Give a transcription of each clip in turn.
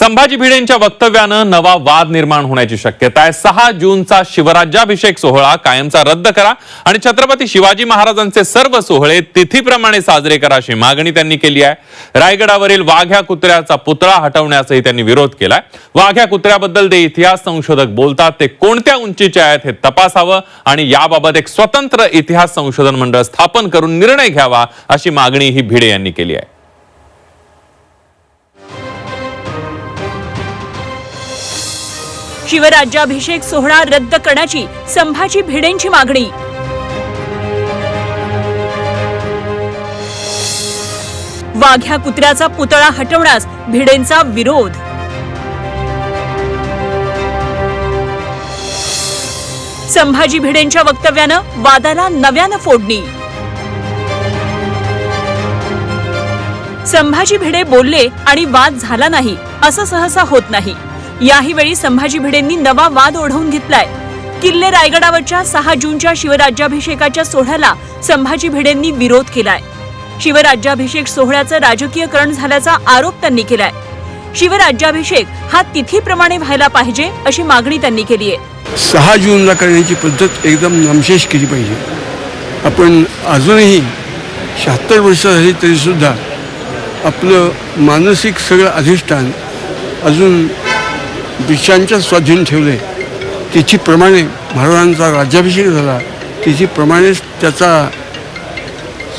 संभाजी भिडेंच्या वक्तव्यानं नवा वाद निर्माण होण्याची शक्यता आहे. सहा जूनचा शिवराज्याभिषेक सोहळा कायमचा रद्द करा आणि छत्रपती शिवाजी महाराजांचे सर्व सोहळे तिथीप्रमाणे साजरे करा अशी मागणी त्यांनी केली आहे. रायगडावरील वाघ्या कुत्र्याचा पुतळा हटवण्याचाही त्यांनी विरोध केलाय. वाघ्या कुत्र्याबद्दल ते इतिहास संशोधक बोलतात ते कोणत्या उंचीचे आहेत हे तपासावं आणि याबाबत एक स्वतंत्र इतिहास संशोधन मंडळ स्थापन करून निर्णय घ्यावा अशी मागणी ही भिडे यांनी केली आहे. शिवराज्याभिषेक सोहळा रद्द करण्याची संभाजी भिडेंची मागणी. वाघ्या कुत्र्याचा पुतळा हटवण्यास भिडेंचा विरोध. संभाजी भिडेंच्या वक्तव्यानं वादाला नव्यानं फोडणी. संभाजी भिडे बोलले आणि वाद झाला नाही असं सहसा होत नाही. याही वेळी संभाजी भिडेंनी नवा वाद ओढवून घेतलाय. किल्ले रायगडावरच्या सहा जूनच्या शिवराज्याभिषेकाच्या सोहळ्याला संभाजी भिडेंनी विरोध केलाय. शिवराज्याभिषेक सोहळ्याचं राजकीयकरण झाल्याचा आरोप त्यांनी केलाय. शिवराज्याभिषेक हा तिथीप्रमाणे व्हायला पाहिजे अशी मागणी त्यांनी केली आहे. सहा जूनला करण्याची पद्धत एकदम नामशेष केली पाहिजे. आपण अजूनही शहात्तर वर्ष झाली तरीसुद्धा आपलं मानसिक सगळं अधिष्ठान अजून ब्रिटिशांच्या स्वाधीन ठेवले. तिथीप्रमाणे महाराजांचा राज्याभिषेक झाला. तिथीप्रमाणेच त्याचा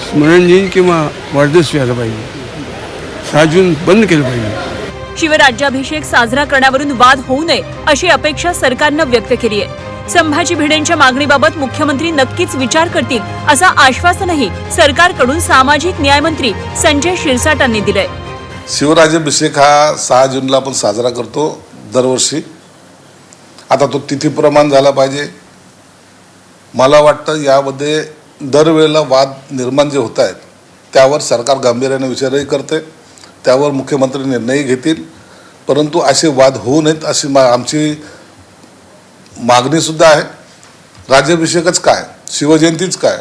स्मरण दिन किंवा वाढदिवस व्हायला पाहिजे. सहा जून बंद केलं पाहिजे. शिवराज्याभिषेक साजरा करण्यावरून वाद होऊ नये अशी अपेक्षा सरकारनं व्यक्त केली आहे. संभाजी भिडेंच्या मागणीबाबत मुख्यमंत्री नक्कीच विचार करतील असं आश्वासनही सरकारकडून सामाजिक न्यायमंत्री संजय शिरसाटांनी दिलंय. शिवराज्याभिषेक हा सहा जूनला आपण साजरा करतो. दरवर्षी. आता तो तिथीप्रमाण झाला पाहिजे. मला वाटतं यामध्ये दरवेळेला वाद निर्माण जे होत आहेत त्यावर सरकार गांभीर्याने विचारही करते. त्यावर मुख्यमंत्री निर्णयही घेतील. परंतु असे वाद होऊ नयेत अशी मा आमची मागणीसुद्धा आहे. राज्याभिषेकच काय? शिवजयंतीच काय?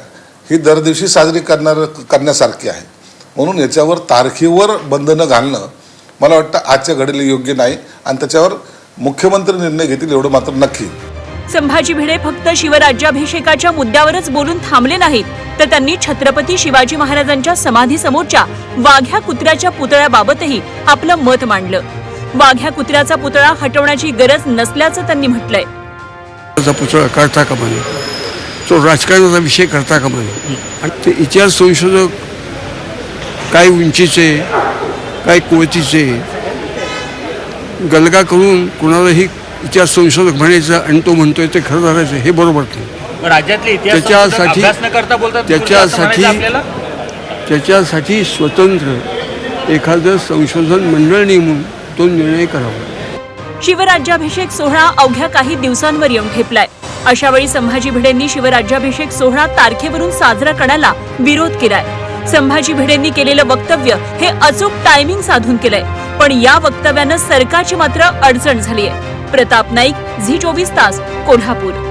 ही दर दिवशी साजरी करणार करण्यासारखी आहे. म्हणून याच्यावर तारखेवर बंधनं घालणं मला वाटतं आजच्या घडीला योग्य नाही. आणि त्याच्यावर मुख्यमंत्री निर्णय घेतील एवढं मात्र नक्की. संभाजी भिडे फक्त शिवराज्याभिषेकाच्या मुद्द्यावरच बोलून थांबले नाहीत. तर त्यांनी छत्रपती शिवाजी महाराजांच्या समाधी समोरच्या वाघ्या कुत्र्याच्या पुतळ्याबाबतही आपलं मत मांडलं. वाघ्या कुत्र्याचा पुतळा हटवण्याची गरज नसल्याचं त्यांनी म्हटलंय. पुतळा काढता कामा नये तो राजकारणाचा विषय करता कामा नये आणि ते इतिहास संशोधक काय उंचीचे काय कुवतीचे गलगा करून कुणालाही इतिहास संशोधक म्हणायचं आणि तो म्हणतोय ते खरं झालं हे बरोबर नाही. राज्यातले इतिहास त्याच्यासाठी- त्याच्यासाठी- त्याच्यासाठी स्वतंत्र एखादं संशोधन मंडळ नेमून तो निर्णय करावा. शिवराज्याभिषेक सोहळा अवघ्या काही दिवसांवर येऊन ठेपलाय. अशा वेळी संभाजी भिडेंनी शिवराज्याभिषेक सोहळा तारखेवरून साजरा करण्याला विरोध केलाय. संभाजी भिडेंनी केलेलं वक्तव्य हे अचूक टायमिंग साधून केलंय. पण या वक्तव्यानं सरकारची मात्र अडचण झालीय. प्रताप नाईक झी चोवीस तास कोल्हापूर.